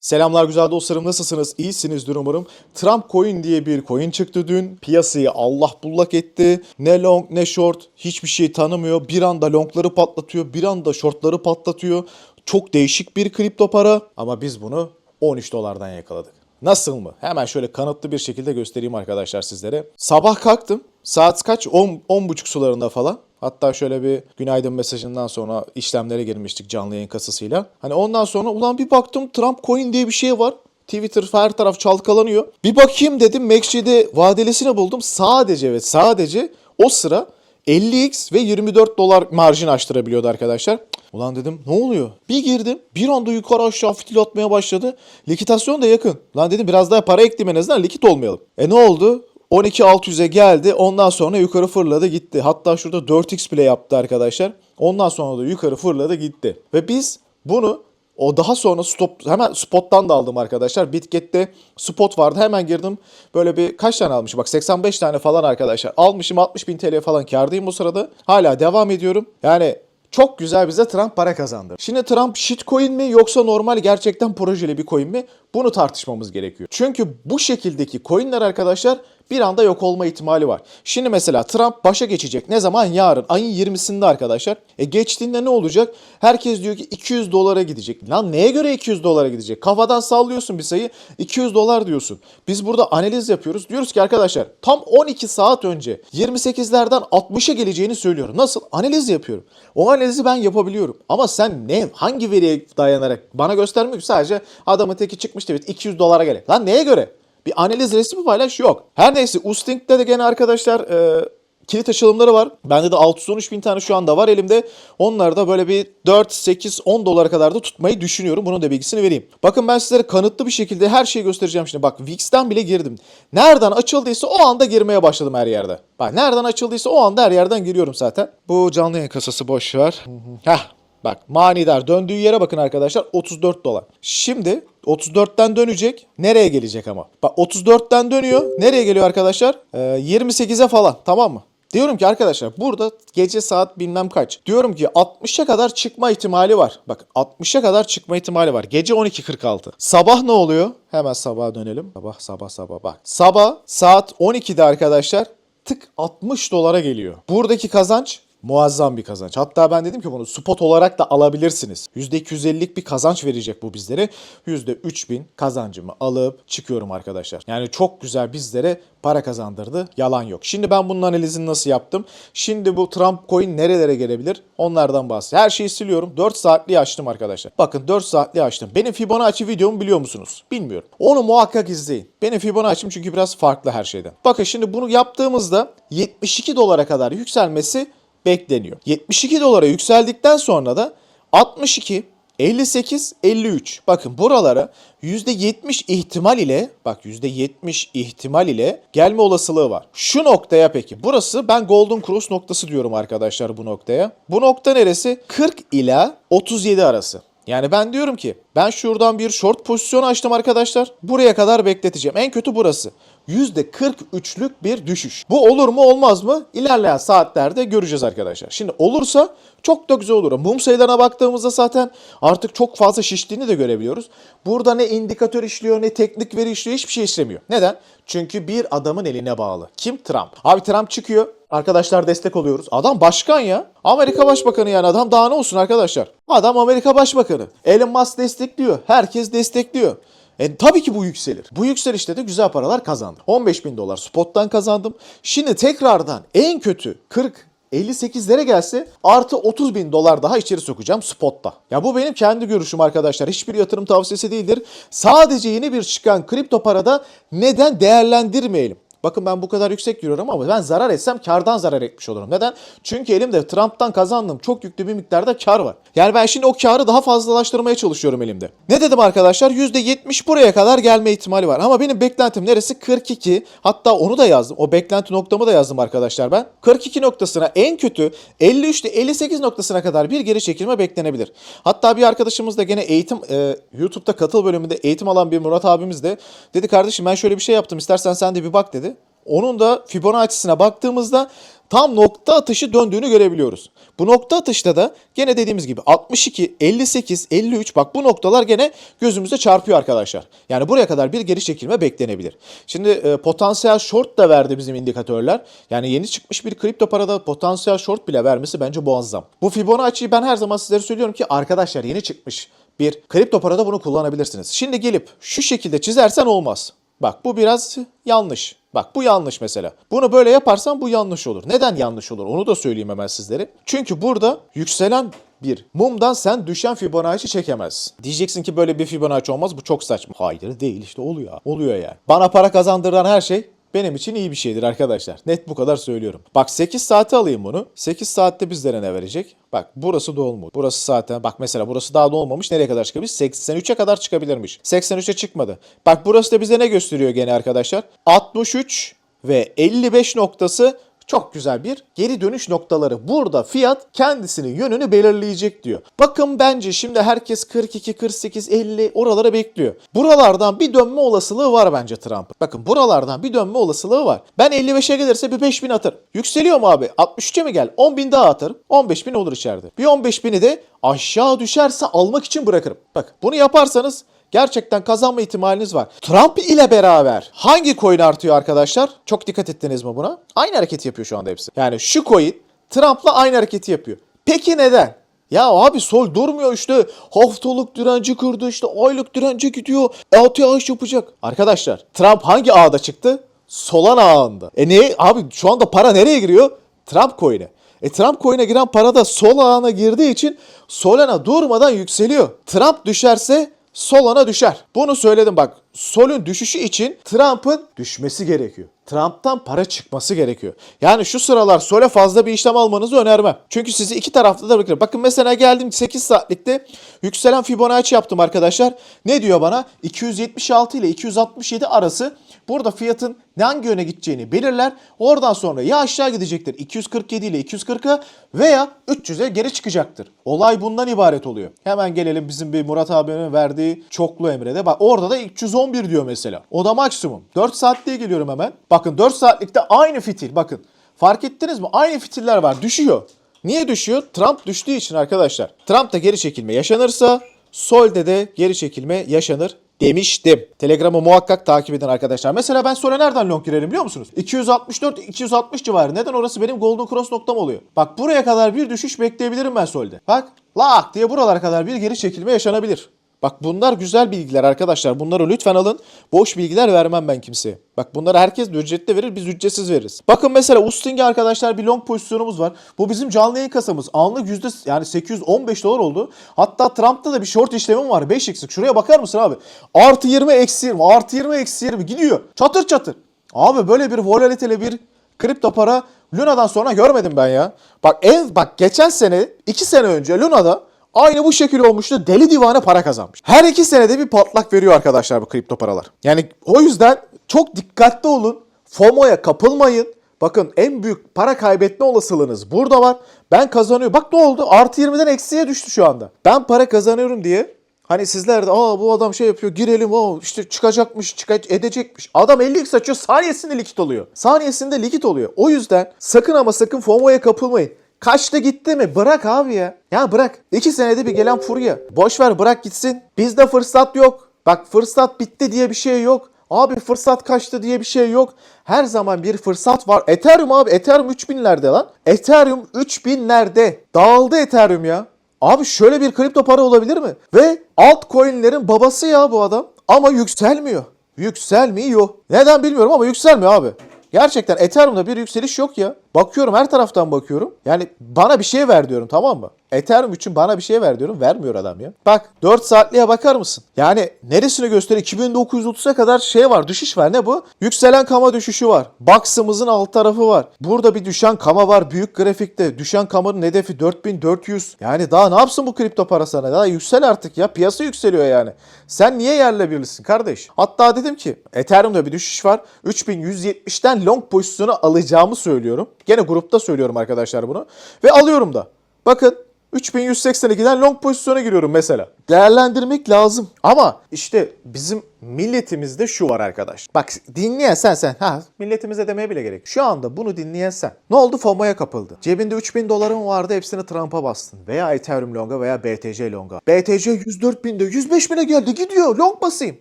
Selamlar güzel dostlarım nasılsınız? İyisinizdir umarım. Trump Coin diye bir coin çıktı dün. Piyasayı Allah bullak etti. Ne long ne short hiçbir şey tanımıyor. Bir anda longları patlatıyor. Bir anda shortları patlatıyor. Çok değişik bir kripto para. Ama biz bunu 13 dolardan yakaladık. Nasıl mı? Hemen şöyle kanıtlı bir şekilde göstereyim arkadaşlar sizlere. Sabah kalktım. Saat kaç? 10, 10 buçuk sularında falan. Hatta şöyle bir günaydın mesajından sonra işlemlere girmiştik canlı yayın kasasıyla. Hani ondan sonra ulan bir baktım Trump Coin diye bir şey var. Twitter her taraf çalkalanıyor. Bir bakayım dedim MaxG'de vadelisini buldum. Sadece ve sadece o sıra 50x ve 24 dolar marjin açtırabiliyordu arkadaşlar. Ulan dedim ne oluyor? Bir girdim bir anda yukarı aşağı fitil atmaya başladı. Likitasyon da yakın. Lan dedim biraz daha para ekleyeyim en azından likit olmayalım. E ne oldu? 12.600'e geldi. Ondan sonra yukarı fırladı gitti. Hatta şurada 4x bile yaptı arkadaşlar. Ondan sonra da yukarı fırladı gitti. Ve biz bunu o daha sonra stop hemen spot'tan da aldım arkadaşlar. Bitget'te spot vardı. Hemen girdim. Böyle bir kaç tane almışım? Bak 85 tane falan arkadaşlar. Almışım 60 bin TL falan kardayım bu sırada. Hala devam ediyorum. Yani çok güzel bize Trump para kazandı. Şimdi Trump shitcoin mi yoksa normal gerçekten projeli bir coin mi? Bunu tartışmamız gerekiyor. Çünkü bu şekildeki coinler arkadaşlar bir anda yok olma ihtimali var. Şimdi mesela Trump başa geçecek. Ne zaman? Yarın. Ayın 20'sinde arkadaşlar. E geçtiğinde ne olacak? Herkes diyor ki 200 dolara gidecek. Lan neye göre 200 dolara gidecek? Kafadan sallıyorsun bir sayı. 200 dolar diyorsun. Biz burada analiz yapıyoruz. Diyoruz ki arkadaşlar tam 12 saat önce 28'lerden 60'a geleceğini söylüyorum. Nasıl? Analiz yapıyorum. O analizi ben yapabiliyorum. Ama sen ne? Hangi veriye dayanarak? Bana göstermiyor sadece adamın teki çıkmış evet 200 dolara gerek. Lan neye göre? Bir analiz resmi paylaş yok. Her neyse Ustink'te de gene arkadaşlar e, kilit açılımları var. Bende de 613 bin tane şu anda var elimde. Onları da böyle bir 4, 8, 10 dolara kadar da tutmayı düşünüyorum. Bunun da bilgisini vereyim. Bakın ben sizlere kanıtlı bir şekilde her şeyi göstereceğim şimdi. Bak VIX'ten bile girdim. Nereden açıldıysa o anda girmeye başladım her yerde. Bak nereden açıldıysa o anda her yerden giriyorum zaten. Bu canlı yayın kasası boş ver. Heh Bak manidar döndüğü yere bakın arkadaşlar 34 dolar. Şimdi 34'ten dönecek. Nereye gelecek ama? Bak 34'ten dönüyor. Nereye geliyor arkadaşlar? Ee, 28'e falan tamam mı? Diyorum ki arkadaşlar burada gece saat bilmem kaç. Diyorum ki 60'a kadar çıkma ihtimali var. Bak 60'a kadar çıkma ihtimali var. Gece 12.46. Sabah ne oluyor? Hemen sabaha dönelim. Sabah sabah sabah bak. Sabah saat 12'de arkadaşlar tık 60 dolara geliyor. Buradaki kazanç Muazzam bir kazanç. Hatta ben dedim ki bunu spot olarak da alabilirsiniz. %250'lik bir kazanç verecek bu bizlere. %3000 kazancımı alıp çıkıyorum arkadaşlar. Yani çok güzel bizlere para kazandırdı. Yalan yok. Şimdi ben bunun analizini nasıl yaptım? Şimdi bu Trump coin nerelere gelebilir? Onlardan bahsedeyim. Her şeyi siliyorum. 4 saatliği açtım arkadaşlar. Bakın 4 saatliği açtım. Benim Fibonacci videomu biliyor musunuz? Bilmiyorum. Onu muhakkak izleyin. Benim Fibonacci'm çünkü biraz farklı her şeyden. Bakın şimdi bunu yaptığımızda 72 dolara kadar yükselmesi bekleniyor. 72 dolara yükseldikten sonra da 62, 58, 53. Bakın buralara %70 ihtimal ile bak %70 ihtimal ile gelme olasılığı var. Şu noktaya peki burası ben Golden Cross noktası diyorum arkadaşlar bu noktaya. Bu nokta neresi? 40 ila 37 arası. Yani ben diyorum ki ben şuradan bir short pozisyon açtım arkadaşlar. Buraya kadar bekleteceğim. En kötü burası. %43'lük bir düşüş. Bu olur mu olmaz mı? İlerleyen saatlerde göreceğiz arkadaşlar. Şimdi olursa çok da güzel olur. Mum sayılarına baktığımızda zaten artık çok fazla şiştiğini de görebiliyoruz. Burada ne indikatör işliyor ne teknik veri işliyor hiçbir şey işlemiyor. Neden? Çünkü bir adamın eline bağlı. Kim? Trump. Abi Trump çıkıyor. Arkadaşlar destek oluyoruz. Adam başkan ya. Amerika başbakanı yani adam daha ne olsun arkadaşlar. Adam Amerika başbakanı. Elon Musk destekliyor. Herkes destekliyor. E, tabii ki bu yükselir. Bu yükselişte de güzel paralar kazandım. 15 bin dolar spottan kazandım. Şimdi tekrardan en kötü 40 58'lere gelse artı 30 bin dolar daha içeri sokacağım spotta. Ya bu benim kendi görüşüm arkadaşlar. Hiçbir yatırım tavsiyesi değildir. Sadece yeni bir çıkan kripto parada neden değerlendirmeyelim? Bakın ben bu kadar yüksek giriyorum ama ben zarar etsem kardan zarar etmiş olurum. Neden? Çünkü elimde Trump'tan kazandığım çok yüklü bir miktarda kar var. Yani ben şimdi o karı daha fazlalaştırmaya çalışıyorum elimde. Ne dedim arkadaşlar? %70 buraya kadar gelme ihtimali var. Ama benim beklentim neresi? 42. Hatta onu da yazdım. O beklenti noktamı da yazdım arkadaşlar ben. 42 noktasına en kötü 53 ile 58 noktasına kadar bir geri çekilme beklenebilir. Hatta bir arkadaşımız da gene eğitim e, YouTube'da katıl bölümünde eğitim alan bir Murat abimiz de dedi kardeşim ben şöyle bir şey yaptım istersen sen de bir bak dedi. Onun da Fibonacci'sine baktığımızda tam nokta atışı döndüğünü görebiliyoruz. Bu nokta atışta da gene dediğimiz gibi 62, 58, 53 bak bu noktalar gene gözümüze çarpıyor arkadaşlar. Yani buraya kadar bir geri çekilme beklenebilir. Şimdi e, potansiyel short da verdi bizim indikatörler. Yani yeni çıkmış bir kripto parada potansiyel short bile vermesi bence muazzam. Bu Fibonacci'yi ben her zaman sizlere söylüyorum ki arkadaşlar yeni çıkmış bir kripto parada bunu kullanabilirsiniz. Şimdi gelip şu şekilde çizersen olmaz. Bak bu biraz yanlış. Bak bu yanlış mesela. Bunu böyle yaparsan bu yanlış olur. Neden yanlış olur? Onu da söyleyeyim hemen sizlere. Çünkü burada yükselen bir mumdan sen düşen Fibonacci çekemezsin. Diyeceksin ki böyle bir Fibonacci olmaz bu çok saçma. Hayır değil işte oluyor. Oluyor yani. Bana para kazandıran her şey benim için iyi bir şeydir arkadaşlar. Net bu kadar söylüyorum. Bak 8 saate alayım bunu. 8 saatte bizlere ne verecek? Bak burası dolmuş. Burası zaten bak mesela burası daha dolmamış. Nereye kadar çıkabilir? 83'e kadar çıkabilirmiş. 83'e çıkmadı. Bak burası da bize ne gösteriyor gene arkadaşlar? 63 ve 55 noktası çok güzel bir geri dönüş noktaları. Burada fiyat kendisinin yönünü belirleyecek diyor. Bakın bence şimdi herkes 42, 48, 50 oralara bekliyor. Buralardan bir dönme olasılığı var bence Trump'ın. Bakın buralardan bir dönme olasılığı var. Ben 55'e gelirse bir 5000 atarım. Yükseliyor mu abi? 63'e mi gel? 10 bin daha atarım. 15 bin olur içeride. Bir 15 bini de aşağı düşerse almak için bırakırım. Bak bunu yaparsanız gerçekten kazanma ihtimaliniz var. Trump ile beraber hangi coin artıyor arkadaşlar? Çok dikkat ettiniz mi buna? Aynı hareketi yapıyor şu anda hepsi. Yani şu coin Trump'la aynı hareketi yapıyor. Peki neden? Ya abi sol durmuyor işte haftalık direnci kırdı işte aylık direnci gidiyor ATH yapacak. Arkadaşlar Trump hangi ağda çıktı? Solana ağında. E ne abi şu anda para nereye giriyor? Trump coin'e. E Trump coin'e giren para da sol ağına girdiği için Solana durmadan yükseliyor. Trump düşerse Solana düşer. Bunu söyledim bak. Sol'ün düşüşü için Trump'ın düşmesi gerekiyor. Trump'tan para çıkması gerekiyor. Yani şu sıralar Sol'e fazla bir işlem almanızı önermem. Çünkü sizi iki tarafta da bırakır. Bakın mesela geldim 8 saatlikte yükselen Fibonacci yaptım arkadaşlar. Ne diyor bana? 276 ile 267 arası burada fiyatın hangi yöne gideceğini belirler. Oradan sonra ya aşağı gidecektir 247 ile 240'a veya 300'e geri çıkacaktır. Olay bundan ibaret oluyor. Hemen gelelim bizim bir Murat abinin verdiği çoklu emrede. Bak orada da 311 diyor mesela. O da maksimum. 4 saatliğe geliyorum hemen. Bakın 4 saatlikte aynı fitil. Bakın fark ettiniz mi? Aynı fitiller var. Düşüyor. Niye düşüyor? Trump düştüğü için arkadaşlar. Trump'ta geri çekilme yaşanırsa Sol'de de geri çekilme yaşanır demiştim. Telegram'ı muhakkak takip edin arkadaşlar. Mesela ben sonra nereden long girerim biliyor musunuz? 264 260 civarı. Neden orası benim golden cross noktam oluyor? Bak buraya kadar bir düşüş bekleyebilirim ben solde. Bak lak diye buralara kadar bir geri çekilme yaşanabilir. Bak bunlar güzel bilgiler arkadaşlar. Bunları lütfen alın. Boş bilgiler vermem ben kimseye. Bak bunları herkes ücretli verir biz ücretsiz veririz. Bakın mesela Usting'e arkadaşlar bir long pozisyonumuz var. Bu bizim canlı yayın kasamız. Anlık yüzde yani 815 dolar oldu. Hatta Trump'ta da bir short işlemim var 5x'lik. Şuraya bakar mısın abi? Artı 20 eksi 20 artı 20 eksi 20 gidiyor. Çatır çatır. Abi böyle bir volatiliteli bir kripto para Luna'dan sonra görmedim ben ya. Bak en bak geçen sene 2 sene önce Luna'da Aynı bu şekil olmuştu. Deli divane para kazanmış. Her iki senede bir patlak veriyor arkadaşlar bu kripto paralar. Yani o yüzden çok dikkatli olun. FOMO'ya kapılmayın. Bakın en büyük para kaybetme olasılığınız burada var. Ben kazanıyorum. Bak ne oldu? Artı 20'den eksiye düştü şu anda. Ben para kazanıyorum diye Hani sizler de aa bu adam şey yapıyor girelim o işte çıkacakmış çıkacak edecekmiş. Adam 50x açıyor saniyesinde likit oluyor. Saniyesinde likit oluyor. O yüzden sakın ama sakın FOMO'ya kapılmayın. Kaçta gitti mi? Bırak abi ya. Ya bırak. İki senede bir gelen furya. Boş ver bırak gitsin. Bizde fırsat yok. Bak fırsat bitti diye bir şey yok. Abi fırsat kaçtı diye bir şey yok. Her zaman bir fırsat var. Ethereum abi Ethereum 3000'lerde lan. Ethereum 3000'lerde. Dağıldı Ethereum ya. Abi şöyle bir kripto para olabilir mi? Ve altcoin'lerin babası ya bu adam. Ama yükselmiyor. Yükselmiyor. Neden bilmiyorum ama yükselmiyor abi. Gerçekten Ethereum'da bir yükseliş yok ya. Bakıyorum her taraftan bakıyorum. Yani bana bir şey ver diyorum tamam mı? Ethereum için bana bir şey ver diyorum. Vermiyor adam ya. Bak 4 saatliğe bakar mısın? Yani neresini gösteriyor? 2930'a kadar şey var. Düşüş var. Ne bu? Yükselen kama düşüşü var. Box'ımızın alt tarafı var. Burada bir düşen kama var. Büyük grafikte. Düşen kamanın hedefi 4400. Yani daha ne yapsın bu kripto para sana? Daha yüksel artık ya. Piyasa yükseliyor yani. Sen niye yerle birlisin kardeş? Hatta dedim ki Ethereum'da bir düşüş var. 3170'ten long pozisyonu alacağımı söylüyorum. Gene grupta söylüyorum arkadaşlar bunu. Ve alıyorum da. Bakın 3182'den long pozisyona giriyorum mesela. Değerlendirmek lazım. Ama işte bizim milletimizde şu var arkadaş. Bak dinleyen sen sen. Ha milletimize demeye bile gerek. Şu anda bunu dinleyen sen. Ne oldu? FOMO'ya kapıldı. Cebinde 3000 doların vardı hepsini Trump'a bastın. Veya Ethereum Long'a veya BTC Long'a. BTC 104 binde 105 bine geldi gidiyor long basayım.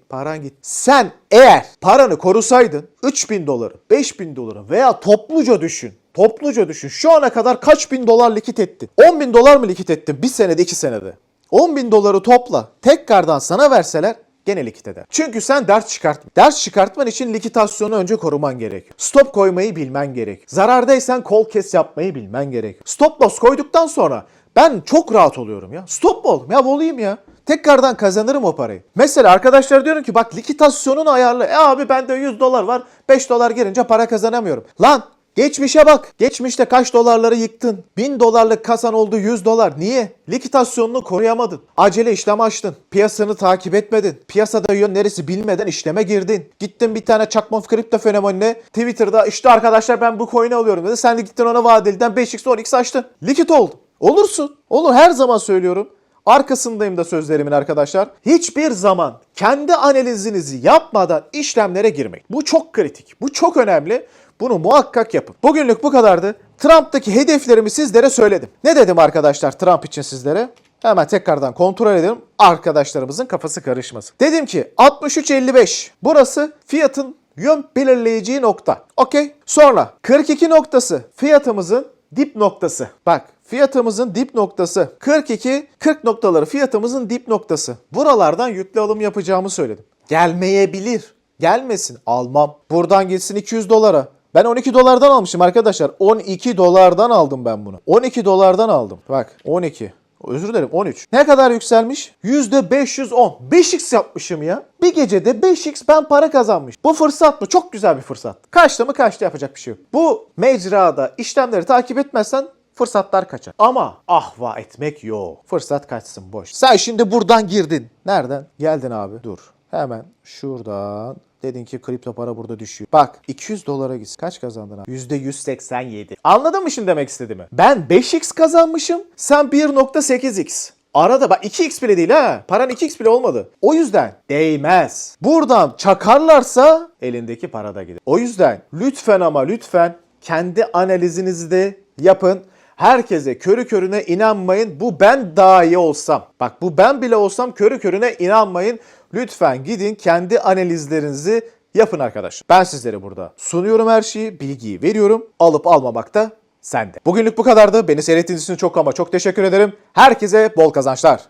Paran git. Sen eğer paranı korusaydın 3000 doları, 5000 doları veya topluca düşün. Topluca düşün. Şu ana kadar kaç bin dolar likit ettin? 10 bin dolar mı likit ettin? Bir senede iki senede. 10 bin doları topla. Tekrardan sana verseler gene likit eder. Çünkü sen ders çıkartma. Ders çıkartman için likitasyonu önce koruman gerek. Stop koymayı bilmen gerek. Zarardaysan kol kes yapmayı bilmen gerek. Stop loss koyduktan sonra ben çok rahat oluyorum ya. Stop oldum ya olayım ya. Tekrardan kazanırım o parayı. Mesela arkadaşlar diyorum ki bak likitasyonun ayarlı. E abi bende 100 dolar var. 5 dolar gelince para kazanamıyorum. Lan Geçmişe bak. Geçmişte kaç dolarları yıktın? 1000 dolarlık kasan oldu 100 dolar. Niye? Likitasyonunu koruyamadın. Acele işlem açtın. Piyasanı takip etmedin. Piyasada yön neresi bilmeden işleme girdin. Gittin bir tane çakma kripto fenomenine Twitter'da işte arkadaşlar ben bu coin'i alıyorum dedi. Sen de gittin ona vadeliden 5x 10x açtın. Likit oldu. Olursun. Olur her zaman söylüyorum. Arkasındayım da sözlerimin arkadaşlar. Hiçbir zaman kendi analizinizi yapmadan işlemlere girmeyin. Bu çok kritik. Bu çok önemli. Bunu muhakkak yapın. Bugünlük bu kadardı. Trump'taki hedeflerimi sizlere söyledim. Ne dedim arkadaşlar Trump için sizlere? Hemen tekrardan kontrol edelim. Arkadaşlarımızın kafası karışmasın. Dedim ki 63.55. Burası fiyatın yön belirleyeceği nokta. Okey. Sonra 42 noktası fiyatımızın dip noktası. Bak fiyatımızın dip noktası. 42 40 noktaları fiyatımızın dip noktası. Buralardan yüklü alım yapacağımı söyledim. Gelmeyebilir. Gelmesin. Almam. Buradan gitsin 200 dolara. Ben 12 dolardan almışım arkadaşlar. 12 dolardan aldım ben bunu. 12 dolardan aldım. Bak 12. Özür dilerim 13. Ne kadar yükselmiş? %510. 5x yapmışım ya. Bir gecede 5x ben para kazanmış. Bu fırsat mı? Çok güzel bir fırsat. Kaçtı mı kaçtı yapacak bir şey yok. Bu mecrada işlemleri takip etmezsen fırsatlar kaçar. Ama ahva etmek yok. Fırsat kaçsın boş. Sen şimdi buradan girdin. Nereden? Geldin abi. Dur. Hemen şuradan Dedin ki kripto para burada düşüyor. Bak 200 dolara gitsin. Kaç kazandın abi? %187. Anladın mı şimdi demek istediğimi? Ben 5x kazanmışım. Sen 1.8x. Arada bak 2x bile değil ha. Paran 2x bile olmadı. O yüzden değmez. Buradan çakarlarsa elindeki para da gider. O yüzden lütfen ama lütfen kendi analizinizi de yapın. Herkese körü körüne inanmayın. Bu ben dahi olsam. Bak bu ben bile olsam körü körüne inanmayın. Lütfen gidin kendi analizlerinizi yapın arkadaşlar. Ben sizlere burada sunuyorum her şeyi, bilgiyi veriyorum. Alıp almamak da sende. Bugünlük bu kadardı. Beni seyrettiğiniz için çok ama çok teşekkür ederim. Herkese bol kazançlar.